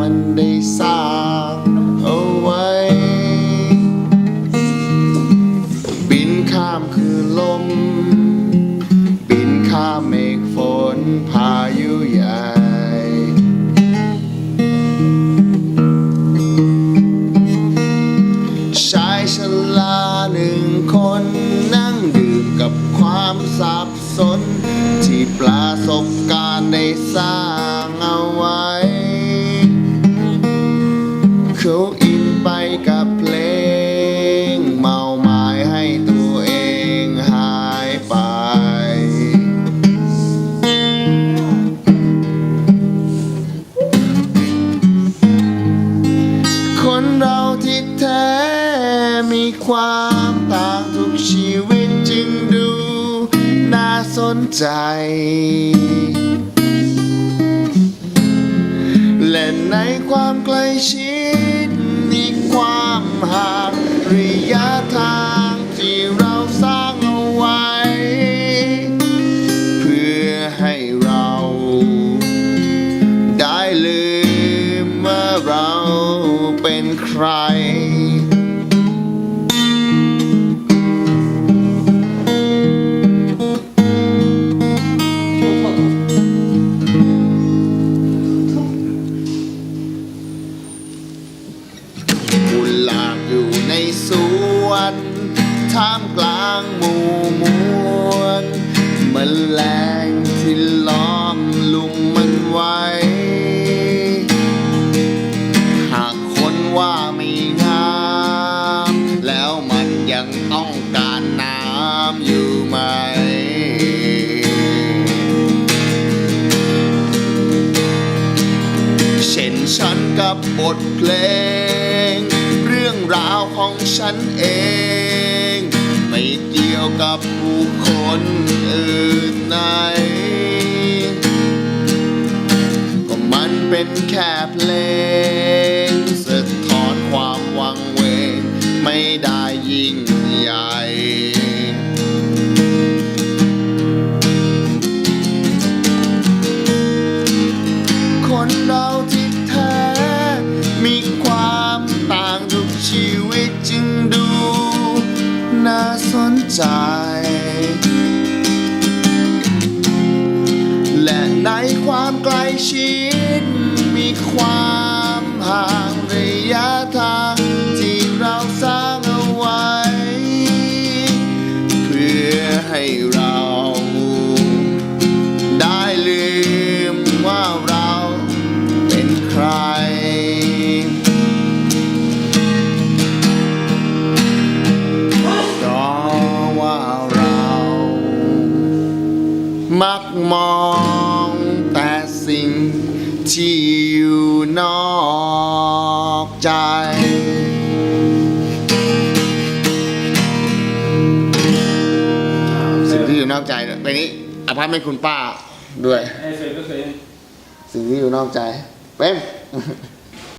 มันได้สร้างเอาไว้ บินข้ามคืนลม บินข้ามเมฆฝนพายุใหญ่ชายชลาหนึ่งคนนั่งดื่มกับความสับสน ที่ประสบการณ์ได้สร้าง ความต่างทุกชีวิตจึงดู น่าสนใจ และในความใกล้ชิดมีความห่างระยะทางที่เราสร้างเอาไว้ เพื่อให้เรา ได้ลืมว่าเราเป็นใครำอยู่ไหม เช่นฉันกับบทเพลง เรื่องราวของฉันเอง ไม่เกี่ยวกับผู้คนอื่นใดก็มันเป็นแค่เพลงสะท้อนความวังเวง ไม่ได้ยิ่งใหญ่ และในความใกล้ชิดมีความห่างระยะทางที่เราสร้างเอาไว้ เพื่อให้เรา มักมองแต่สิ่งที่อยู่นอกใจ สิ่งที่อยู่นอกใจเนี่ยไปนี้อภัพให้คุณป้าด้วย ไอ้เคยก็เคยสิ่งที่อยู่นอกใจ เป็น